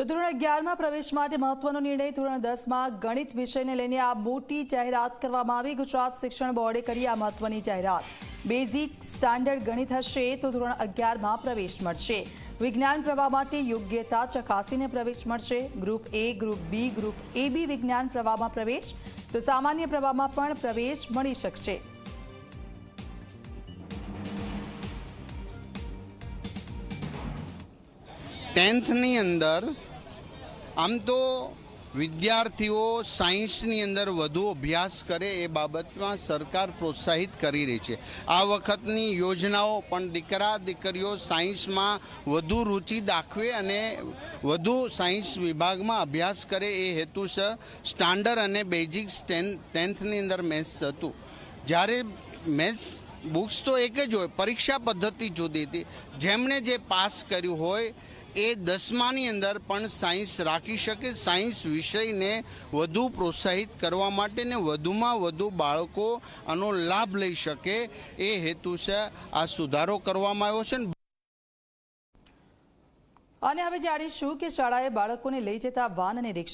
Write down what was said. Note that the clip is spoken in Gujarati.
તો ધોરણ અગિયારમાં પ્રવેશ માટે મહત્વનો નિર્ણય ધોરણ દસમાં ગણિત વિષયને લઈને આ મોટી જાહેરાત કરવામાં આવી. ગુજરાત શિક્ષણ બોર્ડે કરી આ મહત્વની જાહેરાત. બેઝિક સ્ટાન્ડર્ડ ગણિત હશે તો ધોરણ અગિયારમાં પ્રવેશ મળશે. વિજ્ઞાન પ્રવાહ માટે યોગ્યતા ચકાસીને પ્રવેશ મળશે. Group A, group B, group A B વિજ્ઞાન પ્રવાહમાં પ્રવેશ. તો સામાન્ય પ્રવાહમાં પણ પ્રવેશ મળી શકશે. ટેન્થની અંદર આમ તો વિદ્યાર્થીઓ સાયન્સની અંદર વધુ અભ્યાસ કરે એ બાબતમાં સરકાર પ્રોત્સાહિત કરી રહી છે. આ વખતની યોજનાઓ પણ દીકરા દીકરીઓ સાયન્સમાં વધુ રુચિ દાખવે અને વધુ સાયન્સ વિભાગમાં અભ્યાસ કરે એ હેતુસર સ્ટાન્ડર્ડ અને બેઝિક ટેન્થની અંદર મેથ્સ હતું. જ્યારે મેથ્સ બુક્સ તો એક જ હોય, પરીક્ષા પદ્ધતિ જુદી હતી. જેમણે જે પાસ કર્યું હોય એ દસમાની અંદર પણ સાયન્સ રાખી શકે, સાયન્સ વિષયને વધુ પ્રોત્સાહિત કરવા માટે ને વધુમાં વધુ બાળકો આનો લાભ લઈ શકે એ હેતુ છે આ સુધારો કરવામાં આવ્યો છે અને હવે જાણીશું કે શાળાએ બાળકોને લઈ જતા વાન અને રિક્ષા